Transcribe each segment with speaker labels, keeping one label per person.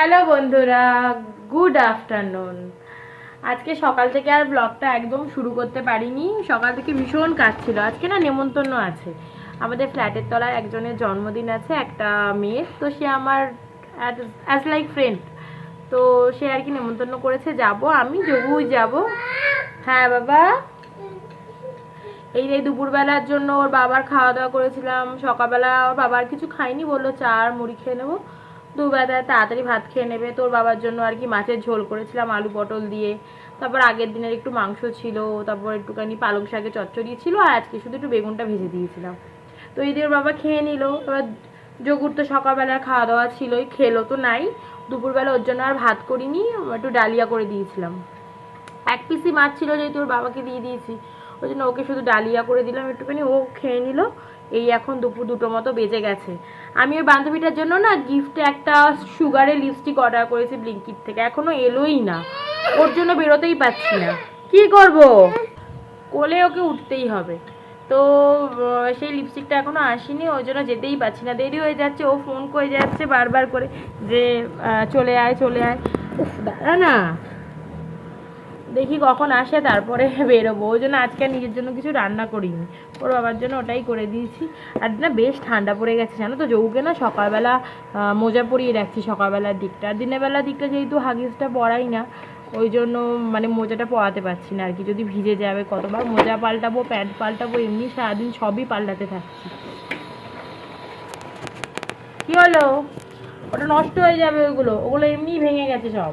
Speaker 1: Hello বন্ধুরা good afternoon আজকে সকাল থেকে আর ব্লগটা একদম শুরু করতে পারিনি। সকাল থেকে ভীষণ কাজ ছিল। আজকে না নেমন্তন্ন আছে। আমাদের ফ্ল্যাটের তলায় একজনের জন্মদিন আছে, একটা মেয়ের। তো সে আমার অ্যাজ লাইক ফ্রেন্ড তো সে আর কি নেমন্তন্ন করেছে, যাব আমি যোগুই যাব। হ্যাঁ বাবা। এই যে দুপুরবেলার জন্য ওর বাবার খাওয়া দাওয়া করেছিলাম। সকালবেলা ওর বাবার কিছু খাইনি বলল চা আর মুড়ি খেয়ে নেব। দুবেলায় তাড়াতাড়ি ভাত খেয়ে নেবে। তোর বাবার জন্য আর কি মাছের ঝোল করেছিলাম, আলু পটল দিয়ে। তারপর আগের দিনের একটু মাংস ছিল, তারপর একটুখানি পালং শাকে চচ্চড়ি ছিল, আর আজকে শুধু একটু বেগুনটা ভেজে দিয়েছিলাম। তো ওর বাবা খেয়ে নিল। এবার যোগুর তো সকালবেলা খাওয়া দাওয়া ছিলই খেলো তো নাই। দুপুরবেলা ওর জন্য আর ভাত করিনি, একটু ডালিয়া করে দিয়েছিলাম। এক পিসি মাছ ছিল যেহেতু ওর বাবাকে দিয়ে দিয়েছি, ওই জন্য ওকে শুধু ডালিয়া করে দিলাম একটুখানি। ও খেয়ে নিল। এই এখন দুপুর দুটো মতো বেজে গেছে। আমি ওই বান্ধবীটার জন্য না গিফটে একটা সুগারের লিপস্টিক অর্ডার করেছি ব্লিঙ্কিট থেকে। এখনও এলোই না। ওর জন্য বেরোতেই পাচ্ছি না। কি করব? কোলে ওকে উঠতেই হবে। তো সেই লিপস্টিকটা এখনও আসেনি ওই জন্য যেতেই পাচ্ছি না। দেরি হয়ে যাচ্ছে ও ফোন করে যাচ্ছে বারবার করে যে চলে আয় চলে আয়। উফ, দাঁড়া না। দেখি কখন আসে, তারপরে বেরোবো। ওই জন্য আজকে নিজের জন্য কিছু রান্না করিনি। ওর বাবার জন্য ওটাই করে দিয়েছি। আর না, বেশ ঠান্ডা পড়ে গেছে, জানো তো? যৌকে না সকালবেলা মোজা পরিয়ে রাখছি সকালবেলার দিকটা। আর দিনের বেলার দিকটা যেহেতু হাগিসটা পরাই না, ওই জন্য মানে মোজাটা পরাতে পারছি না আর কি যদি ভিজে যাবে কতবার, মোজা পাল্টাবো, প্যান্ট পাল্টাবো, এমনি সারাদিন সবই পাল্টাতে থাকছি। কি হলো? ওটা নষ্ট হয়ে যাবে ওগুলো ওগুলো এমনি ভেঙে গেছে সব।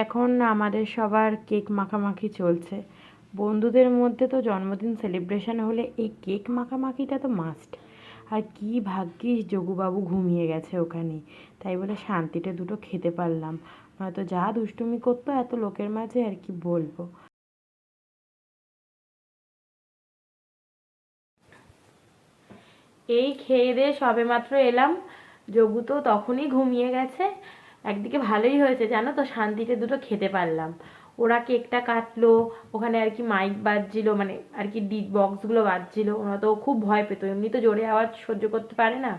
Speaker 1: এখন আমাদের সবার কেক মাখামাখি চলছে। বন্ধুদের মধ্যে তো জন্মদিন সেলিব্রেশন হলে এই কেক মাখামাখিটা তো মাস্ট আর কি ভাগ্যিস যোগুবাবু ঘুমিয়ে গেছে ওখানে। তাই বলে শান্তিতে দুটো খেতে পারলাম। নয়তো যা দুষ্টুমি করতো এত লোকের মাঝে আর কি বলব। এই খেয়ে দিয়ে সবে মাত্র এলাম। যোগু তো তখনই ঘুমিয়ে গেছে। একদিকে ভালোই হয়েছে, জানো তো? শান্তিতে দুটো খেতে পারলাম। ওরা কেকটা কাটলো, ওখানে আর কি মাইক বাজছিল মানে আর কি ডি বক্সগুলো বাজছিল। ওরা তো খুব ভয় পেতো, এমনি তো জোরে আওয়াজ সহ্য করতে পারে না।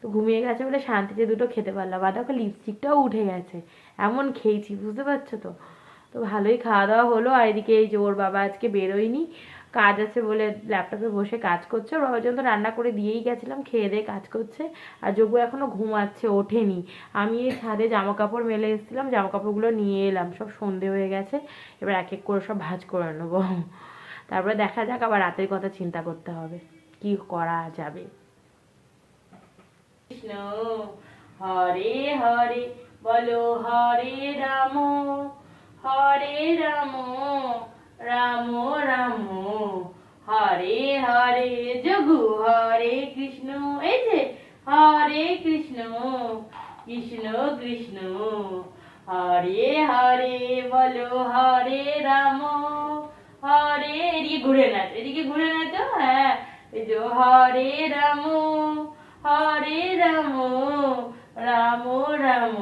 Speaker 1: তো ঘুমিয়ে গেছে বলে শান্তিতে দুটো খেতে পারলাম। আর দেখো লিপস্টিকটাও উঠে গেছে। এমন খেয়েছি, বুঝতে পারছ তো? তো ভালোই খাওয়া দাওয়া হলো। আর এদিকে এই যে ওর বাবা আজকে বেরোয়নি, কাজ আছে বলে ল্যাপটপে বসে কাজ করছে। ওর বাবার জন্য রান্না করে দিয়েই গেছিলাম, খেয়ে দিয়ে কাজ করছে। আর যোগু এখনও ঘুমাচ্ছে, ওঠেনি। আমি এই ছাদে জামা কাপড় মেলে এসেছিলাম জামা কাপড়গুলো নিয়ে এলাম, সব সন্ধে হয়ে গেছে। এবার এক এক করে সব ভাঁজ করে নেব। তারপরে দেখা যাক, আবার রাতের কথা চিন্তা করতে হবে, কি করা যাবে। কৃষ্ণ, হরে হরে, বলো হরে রাম। হরে রাম রাম রাম। হরে হরে, যোগু, হরে কৃষ্ণ। এই যে, হরে কৃষ্ণ কৃষ্ণ কৃষ্ণ। হরে হরে, বলো হরে রাম। হরে, এদিকে ঘুরে নাচ, এদিকে ঘুরে নাচ হ্যাঁ। এই যে, হরে রাম হরে রাম রাম রাম।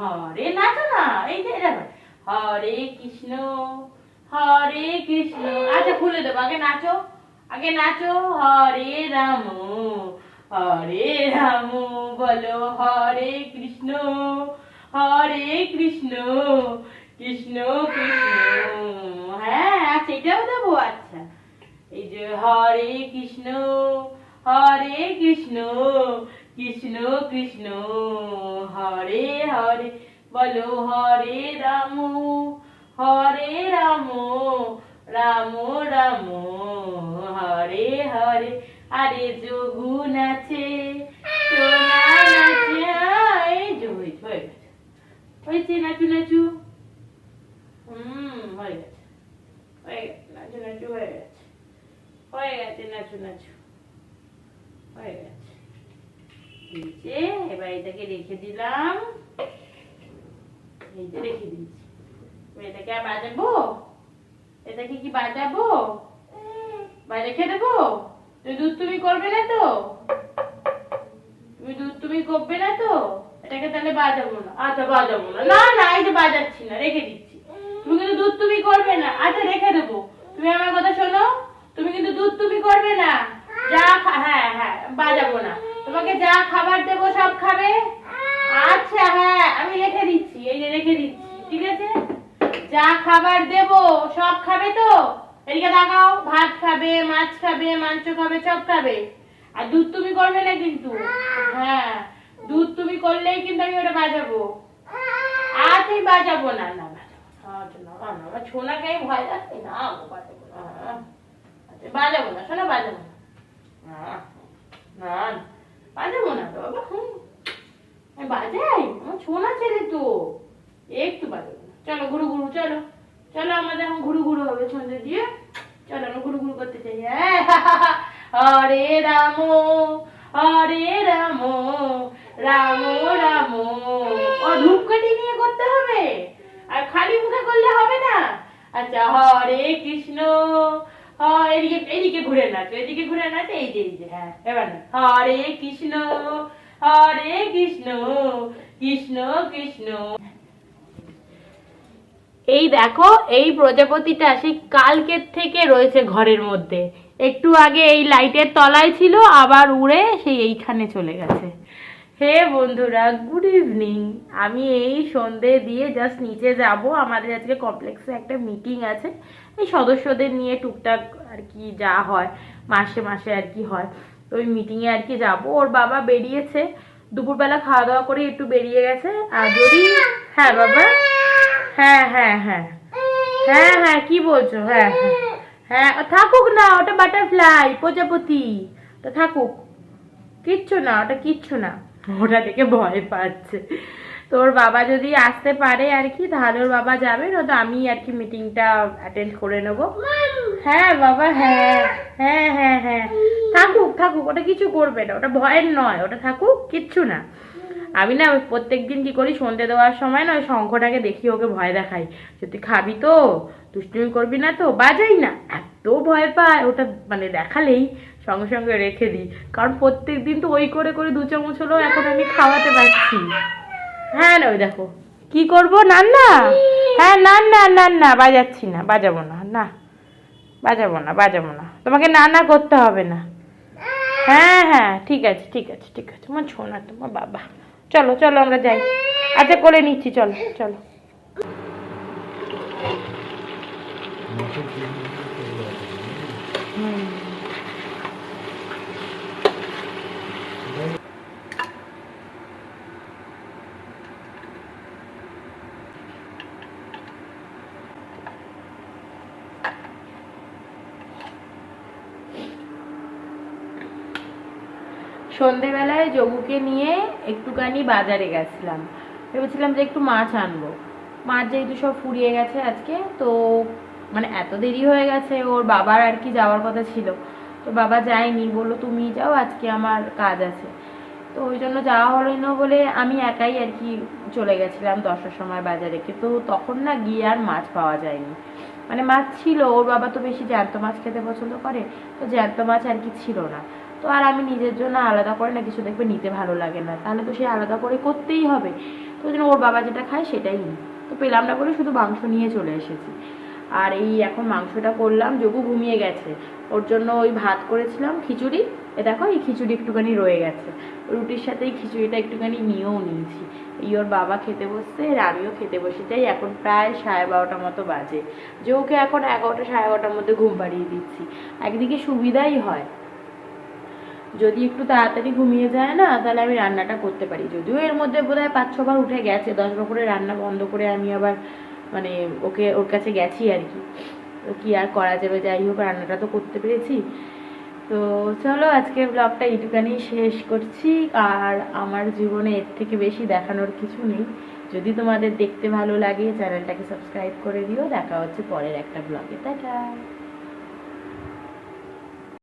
Speaker 1: হরে, নাচো না, এই যে দেখো। হরে কৃষ্ণ হরে কৃষ্ণ। আচ্ছা খুলে দেবো। আগে নাচো আগে নাচো। হরে রাম হরে রাম বলো। হরে কৃষ্ণ হরে কৃষ্ণ কৃষ্ণ কৃষ্ণ। হ্যাঁ আচ্ছা এটাও দেবো আচ্ছা। এই যে হরে কৃষ্ণ হরে কৃষ্ণ কৃষ্ণ কৃষ্ণ। হরে হরে। বলো হরে রাম হরে রাম রাম রাম, হরে হরে। আরে যোগু নাচে সোনা নাচে এই যে হয়েছে হয়ে গেছে। হয়ে গেছে হয়ে গেছে। হয়ে গেছে হয়ে গেছে। এবার এটাকে রেখে দিলাম। রেখে দিয়েছি। এটাকে আর বাজাবো এটাকে কি বাজাবো বাইরে রেখে দেবো? দুধ তুমি করবে না তো? দুধ তুমি করবে না তো? এটাকে তাহলে বাজাবো না। আচ্ছা বাজাবো না। না না, এই বাজাচ্ছি না, রেখে দিচ্ছি। তুমি কিন্তু দুধ তুমি করবে না। আচ্ছা রেখে দেবো। তুমি আমার কথা শোনো। তুমি কিন্তু দুধ তুমি করবে না। যা হ্যাঁ হ্যাঁ বাজাবো না। তোমাকে যা খাবার দেবো সব খাবে। আচ্ছা হ্যাঁ আমি রেখে দিচ্ছি, এই রেখে দিচ্ছি, ঠিক আছে? যা খাবার দেবো, সব খাবে তো? এদিকে দেখাও ভাত খাবে, মাছ খাবে, মাংস খাবে, সব খাবে। আর দুধ তুমি করবে না কিন্তু? হ্যাঁ দুধ তুমি করলেই কিন্তু আমি ওটা বাজাবো। আর তুই বাজাবো না না ছোনাকে আমি ভয় লাগছে না বাজাবো না বাজাবো শোনা, বাজাবো না। বাজাবো না বাবা। আমি বাজাই ছোনা ছেলে তো। একটু বাজাবো চলো, ঘুরু ঘুরু, চলো। চলো, আমাদের এখন ঘুরু ঘুরু হবে সন্ধ্যে দিয়ে। চলো, আমরা ঘুরু ঘুরু করতে চাই হ্যাঁ হরে রাম হরে রাম রাম রাম। ও, ধূপকাঠি নিয়ে করতে হবে? আর খালি মুখে করলে হবে না? আচ্ছা হরে কৃষ্ণ। হ এদিকে এদিকে ঘুরে নাচো, এদিকে ঘুরে নাচো, এই যে এই যে হ্যাঁ এবার হরে কৃষ্ণ। হরে কৃষ্ণ কৃষ্ণ কৃষ্ণ। এই দেখো, এই প্রজাপতিটা সেই কালকের থেকে রয়েছে ঘরের মধ্যে। একটু আগে এই লাইটের তলায় ছিল, আবার উড়ে সেই এইখানে চলে গেছে। হে বন্ধুরা গুড ইভিনিং আমি এই সন্ধে দিয়ে জাস্ট নিচে যাব। আমাদের আজকে কমপ্লেক্সে একটা মিটিং আছে। এই সদস্যদের নিয়ে টুকটাক আর কি যা হয়, মাসে মাসে আর কি হয়। তো ওই মিটিংয়ে আর কি যাব। ওর বাবা বেরিয়েছে, দুপুরবেলা খাওয়া দাওয়া করে একটু বেরিয়ে গেছে। আর যদি হ্যাঁ বাবা? হ্যাঁ হ্যাঁ হ্যাঁ। হ্যাঁ হ্যাঁ কি বলছো? হ্যাঁ হ্যাঁ। হ্যাঁ থাকুক না, ওটা বাটারফ্লাই প্রজাপতি। ওটা থাকুক। কিচ্ছু না, ওটা কিচ্ছু না। ওটা থেকে ভয় পাচ্ছে। তোর বাবা যদি আসতে পারে আর কি, তাহলে ওর বাবা যাবে, নয়তো আমি আর কি মিটিংটা অ্যাটেন্ড করে নেব। হ্যাঁ বাবা হ্যাঁ হ্যাঁ হ্যাঁ হ্যাঁ। থাকুক থাকুক, ওটা কিছু করবে না, ওটা ভয়ের নয়, ওটা থাকুক, কিচ্ছু না। আমি না প্রত্যেক দিন কি করি, সন্ধে দেওয়ার সময় না ওই শঙ্খটাকে দেখি, ওকে ভয় দেখাই। যে তুই খাবি তো, দুষ্টুমি করবি না তো, বাজাই না, এত ভয় পায়, ওটা মানে দেখালেই সঙ্গে সঙ্গে রেখে দিই। কারণ প্রত্যেক দিন তো ওই করে করে দু চামচ হলেও এখন আমি খাওয়াতে পারছি। হ্যাঁ না ওই দেখো। কি করব? না না হ্যাঁ না না না না বাজাচ্ছি না বাজাবো না না। বাজাবো না বাজাবো না। তোমাকে না না করতে হবে না। হ্যাঁ হ্যাঁ ঠিক আছে ঠিক আছে ঠিক আছে। তোমার ছোনা তোমার বাবা। চলো চলো আমরা যাই। আচ্ছা করে নিচ্ছি চলো চলো। হুম। সন্ধেবেলায় যোগুকে নিয়ে একটুখানি বাজারে গেছিলাম। ভেবেছিলাম যে একটু মাছ আনব। মাছ যেহেতু সব ফুরিয়ে গেছে আজকে, তো মানে এত দেরি হয়ে গেছে, ওর বাবার আর কি যাওয়ার কথা ছিল। তো বাবা যায়নি, বলল, তুমি যাও, আজকে আমার কাজ আছে। তো ওই জন্য যাওয়া হলো না বলে আমি একাই আর কি চলে গেছিলাম দশটার সময় বাজারে। কিন্তু তখন না গিয়ে আর মাছ পাওয়া যায়নি। মানে মাছ ছিল, ওর বাবা তো বেশি জ্যান্ত মাছ খেতে পছন্দ করে, তো জ্যান্ত মাছ আর কি ছিল না। তো আর আমি নিজের জন্য আলাদা করে না কিছু দেখবে নিতে ভালো লাগে না। তাহলে তো সে আলাদা করে করতেই হবে। তো ওই জন্য ওর বাবা যেটা খায় সেটাই নিই তো পেলাম না বলে শুধু মাংস নিয়ে চলে এসেছি। আর এই এখন মাংসটা করলাম, যোগু ঘুমিয়ে গেছে। ওর জন্য ওই ভাত করেছিলাম, খিচুড়ি। এ দেখো, এই খিচুড়ি একটুখানি রয়ে গেছে। রুটির সাথে এই খিচুড়িটা একটুখানি নিয়েও নিয়েছি। এই ওর বাবা খেতে বসছে, আর আমিও খেতে বসে যাই। এখন প্রায় সাড়ে বারোটার মতো বাজে। যে ওকে এখন এগারোটা, সাড়ে এগারোটার মধ্যে ঘুম পাড়িয়ে দিচ্ছি। একদিকে সুবিধাই হয় যদি একটু তাড়াতাড়ি ঘুমিয়ে যায় না, তাহলে আমি রান্নাটা করতে পারি। যদিও এর মধ্যে বোধ হয় পাঁচ ছবার উঠে গেছে দশবার করে রান্না বন্ধ করে আমি আবার মানে ওকে, ওর কাছে গেছি আর কি। তো কি আর করা যাবে? যাই হোক, রান্নাটা তো করতে পেরেছি। তো চলো আজকে ব্লগটা এইটুখানি শেষ করছি। আর আমার জীবনে এর থেকে বেশি দেখানোর কিছু নেই। যদি তোমাদের দেখতে ভালো লাগে, চ্যানেলটাকে সাবস্ক্রাইব করে দিও। দেখা হচ্ছে পরের একটা ব্লগে টাটা!